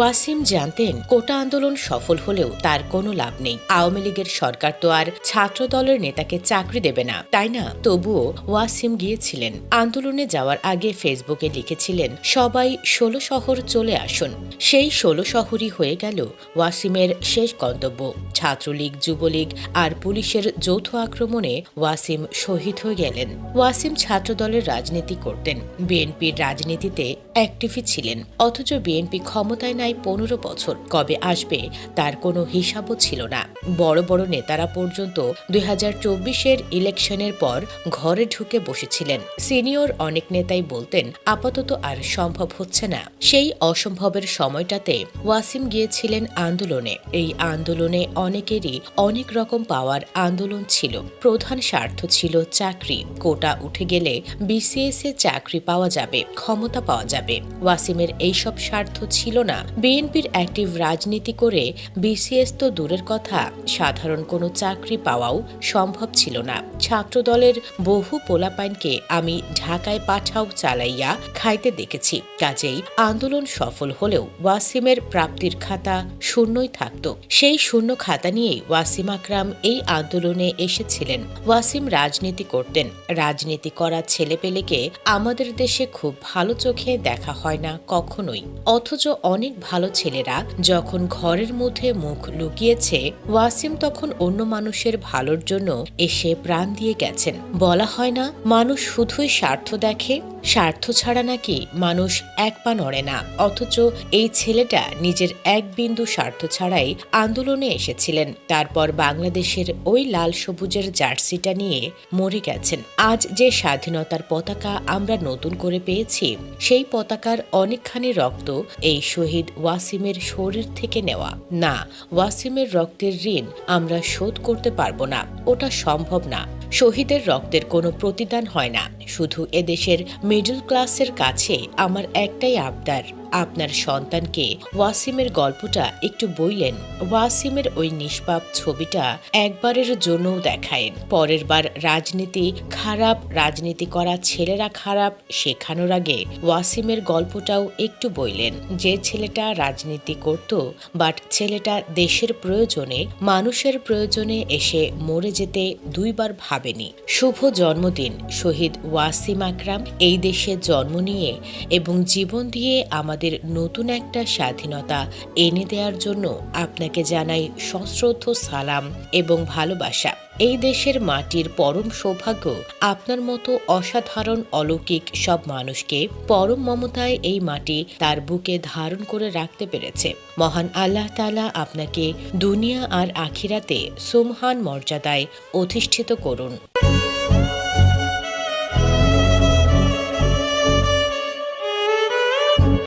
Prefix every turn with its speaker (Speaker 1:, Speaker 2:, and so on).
Speaker 1: ওয়াসিম জানতেন কোটা আন্দোলন সফল হলেও তার কোনো লাভ নেই। আওয়ামী লীগের সরকার তো আর ছাত্র দলের নেতাকে চাকরি দেবে না। তাই না? তবুও ওয়াসিম গিয়েছিলেন। আন্দোলনে যাওয়ার আগে ফেসবুকে লিখেছিলেন, সবাই ষোলো শহর চলে আসুন। সেই ষোলো শহরই হয়ে গেল ওয়াসিমের শেষ গন্তব্য। ছাত্রলীগ, যুবলীগ আর পুলিশের যৌথ আক্রমণে ওয়াসিম শহীদ হয়ে গেলেন। ওয়াসিম ছাত্রদলের রাজনীতি করতেন। বিএনপির রাজনীতিতে অ্যাক্টিভই ছিলেন। অথচ বিএনপি ক্ষমতায় নাই পনেরো বছর কবে আসবে তার কোনো হিসাবও ছিল না। বড় বড় নেতারা পর্যন্ত দুই হাজার চব্বিশের ইলেকশনের পর ঘরে ঢুকে বসেছিলেন। সিনিয়র অনেক নেতাই বলতেন, আপাতত আর সম্ভব হচ্ছে না। সেই অসম্ভবের সময়টাতে ওয়াসিম গিয়েছিলেন আন্দোলনে। এই আন্দোলনে অনেকেরই অনেক রকম পাওয়ার আন্দোলন ছিল। প্রধান স্বার্থ ছিল চাকরি। কোটা উঠে গেলে বিসিএস এ চাকরি পাওয়া যাবে, ক্ষমতা পাওয়া যাবে। ওয়াসিমের এইসব স্বার্থ ছিল না বিএনপির অ্যাক্টিভ রাজনীতি করে বিসিএস তো দূরের কথা। সাধারণ কোনো চাকরি পাওয়াও সম্ভব ছিল না। ছাত্রদলের বহু পোলাপাইনকে আমি ঢাকায় পাঠাও চালাইয়া খাইতে দেখেছি। কাজেই আন্দোলন সফল হলেও ওয়াসিমের প্রাপ্তির খাতা শূন্যই থাকত। সেই শূন্য খাতা নিয়েই ওয়াসিম আকরাম এই আন্দোলনে এসেছিলেন। ওয়াসিম রাজনীতি করতেন। রাজনীতি করা ছেলেপেলেকে আমাদের দেশে খুব ভালো চোখে দেখা হয় না কখনোই। অথচ অনেক ভালো ছেলেরা যখন ঘরের মধ্যে মুখ লুকিয়েছে, ওয়াসিম তখন অন্য মানুষের ভালোর জন্য এসে প্রাণ দিয়ে গেছেন। বলা হয় না, মানুষ শুধুই স্বার্থ দেখে স্বার্থ ছাড়া নাকি মানুষ এক পা নড়ে না। অথচ এই ছেলেটা নিজের এক বিন্দু স্বার্থ ছাড়াই আন্দোলনে এসেছিলেন। তারপর বাংলাদেশের ওই লাল সবুজের জার্সিটা নিয়ে মরে গেছেন। আজ যে স্বাধীনতার পতাকা আমরা নতুন করে পেয়েছি, সেই পতাকার অনেকখানি রক্ত এই শহীদ ওয়াসিমের শরীর থেকে নেওয়া। না, ওয়াসিমের রক্তের ঋণ আমরা শোধ করতে পারব না। ওটা সম্ভব না। শহীদের রক্তের কোনো প্রতিদান হয় না। শুধু এদেশের মিডল ক্লাসের কাছে আমার একটাই আবদার। আপনার সন্তানকে। ওয়াসিমের গল্পটা একটু বইলেন ওয়াসিমের ওই নিষ্পাপ ছবিটা একবারের জন্যও দেখায়েন। পরের বার রাজনীতি খারাপ, রাজনীতি করা ছেলেরা খারাপ, শেখানোর আগে ওয়াসিমের গল্পটাও একটু বইলেন যে ছেলেটা রাজনীতি করত, বাট ছেলেটা দেশের প্রয়োজনে, মানুষের প্রয়োজনে এসে মরে যেতে দুইবার ভাবেনি। শুভ জন্মদিন, শহীদ ওয়াসিম আকরাম, এই দেশে জন্ম নিয়ে এবং জীবন দিয়ে আমাদের নতুন একটা স্বাধীনতা এনে দেওয়ার জন্য আপনাকে জানাই সশ্রদ্ধ সালাম এবং ভালোবাসা। এই দেশের মাটির পরম সৌভাগ্য আপনার মতো অসাধারণ অলৌকিক সব মানুষকে পরম মমতায় এই মাটি তার বুকে ধারণ করে রাখতে পেরেছে। মহান আল্লাহ তালা আপনাকে দুনিয়া আর আখিরাতে সুমহান মর্যাদায় অধিষ্ঠিত করুন।